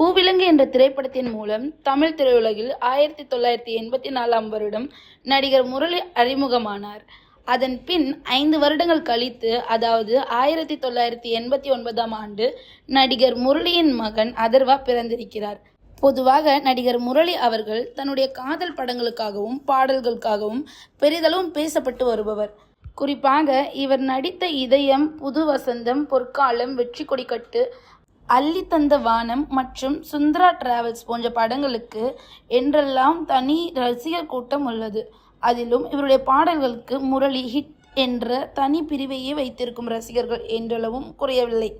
பூவிலங்கு என்ற திரைப்படத்தின் மூலம் தமிழ் திரையுலகில் ஆயிரத்தி தொள்ளாயிரத்தி எண்பத்தி நாலாம் வருடம் நடிகர் முரளி அறிமுகமானார். அதன் பின் ஐந்து வருடங்கள் கழித்து அதாவது ஆயிரத்தி தொள்ளாயிரத்தி எண்பத்தி ஒன்பதாம் ஆண்டு நடிகர் முரளியின் மகன் அதர்வா பிறந்திருக்கிறார். பொதுவாக நடிகர் முரளி அவர்கள் தன்னுடைய காதல் படங்களுக்காகவும் பாடல்களுக்காகவும் பெரிதளவும் பேசப்பட்டு வருபவர். குறிப்பாக இவர் நடித்த இதயம் புது வசந்தம் பொற்காலம் வெற்றி கொடிக்கட்டு அள்ளி தந்த வானம் மற்றும் சுந்தரா டிராவல்ஸ் போன்ற படங்களுக்கு என்றெல்லாம் தனி ரசிகர் கூட்டம் உள்ளது. அதிலும் இவருடைய பாடல்களுக்கு முரளி ஹிட் என்ற தனி பிரிவையே வைத்திருக்கும் ரசிகர்கள் என்றளவும் குறையவில்லை.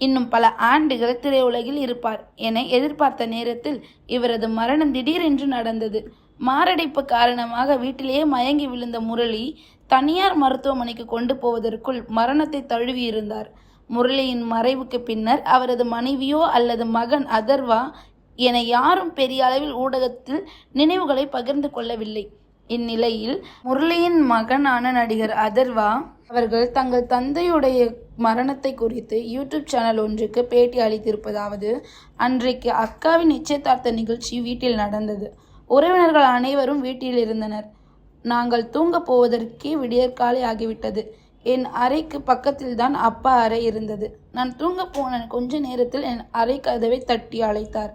இன்னும் பல ஆண்டுகள் திரையுலகில் இருப்பார் என எதிர்பார்த்த நேரத்தில் இவரது மரணம் திடீரென்று நடந்தது. மாரடைப்பு காரணமாக வீட்டிலேயே மயங்கி விழுந்த முரளி தனியார் மருத்துவமனைக்கு கொண்டு போவதற்குள் மரணத்தை தழுவியிருந்தார். முரளியின் மறைவுக்கு பின்னர் அவரது மனைவியோ அல்லது மகன் அதர்வா என யாரும் பெரிய அளவில் ஊடகத்தில் நினைவுகளை பகிர்ந்து கொள்ளவில்லை. இந்நிலையில் முரளியின் மகனான நடிகர் அதர்வா அவர்கள் தங்கள் தந்தையுடைய மரணத்தை குறித்து யூடியூப் சேனல் ஒன்றுக்கு பேட்டி அளித்திருப்பதாவது அன்றைக்கு அக்காவின் நிச்சயதார்த்த நிகழ்ச்சி வீட்டில் நடந்தது. உறவினர்கள் அனைவரும் வீட்டில் இருந்தனர். நாங்கள் தூங்கப் போவதற்கே விடியற்காலை ஆகிவிட்டது. என் அறைக்கு பக்கத்தில் தான் அப்பா அறை இருந்தது. நான் தூங்க போன கொஞ்ச நேரத்தில் என் அறை கதவை தட்டி அழைத்தார்.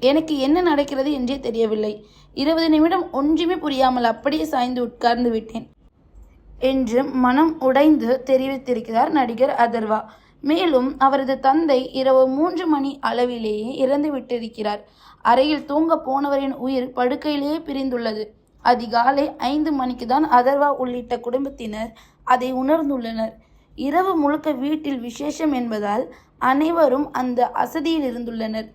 எனக்கு என்ன நடக்கிறது என்றே தெரியவில்லை. இருபது நிமிடம் ஒன்றுமே புரியாமல் அப்படியே சாய்ந்து உட்கார்ந்து விட்டேன் என்று மனம் உடைந்து தெரிவித்திருக்கிறார் நடிகர் அதர்வா. மேலும் அவரது தந்தை இரவு மூன்று மணி அளவிலேயே இறந்து விட்டிருக்கிறார். அறையில் தூங்க போனவரின் உயிர் படுக்கையிலேயே பிரிந்துள்ளது. அதிகாலை ஐந்து மணிக்கு தான் அதர்வா உள்ளிட்ட குடும்பத்தினர் அதை உணர்ந்துள்ளனர். இரவு முழுக்க வீட்டில் விசேஷம் என்பதால் அனைவரும் அந்த அசதியில் இருந்துள்ளனர்.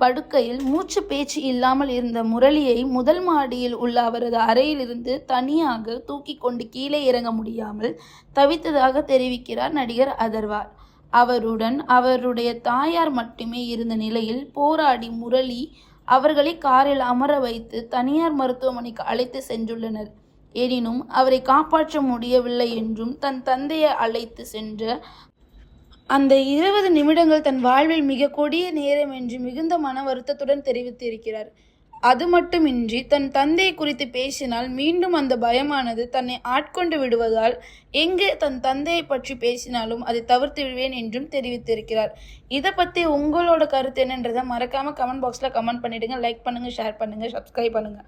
படுக்கையில் மூச்சு பேச்சு இல்லாமல் இருந்த முரளியை முதல் மாடியில் உள்ள அவரது அறையிலிருந்து தனியாக தூக்கி கொண்டு கீழே இறங்க முடியாமல் தவித்ததாக தெரிவிக்கிறார் நடிகர் அதர்வார் அவருடன் அவருடைய தாயார் மட்டுமே இருந்த நிலையில் போராடி முரளி அவர்களை காரில் அமர வைத்து தனியார் மருத்துவமனைக்கு அழைத்து சென்றுள்ளனர். எனினும் அவரை காப்பாற்ற முடியவில்லை என்றும் தன் தந்தையை அழைத்து சென்ற அந்த இருபது நிமிடங்கள் தன் வாழ்வில் மிக கொடிய நேரம் என்று மிகுந்த மன வருத்தத்துடன் தெரிவித்திருக்கிறார். அது மட்டுமின்றி தன் தந்தையை குறித்து பேசினால் மீண்டும் அந்த பயமானது தன்னை ஆட்கொண்டு விடுவதால் எங்கே தன் தந்தையை பற்றி பேசினாலும் அதை தவிர்த்து விடுவேன் என்றும் தெரிவித்திருக்கிறார். இதை பற்றி உங்களோட கருத்து என்னன்றதை மறக்காமல் கமெண்ட் பாக்ஸில் கமெண்ட் பண்ணிவிடுங்க லைக் பண்ணுங்கள் ஷேர் பண்ணுங்கள் சப்ஸ்கிரைப் பண்ணுங்கள்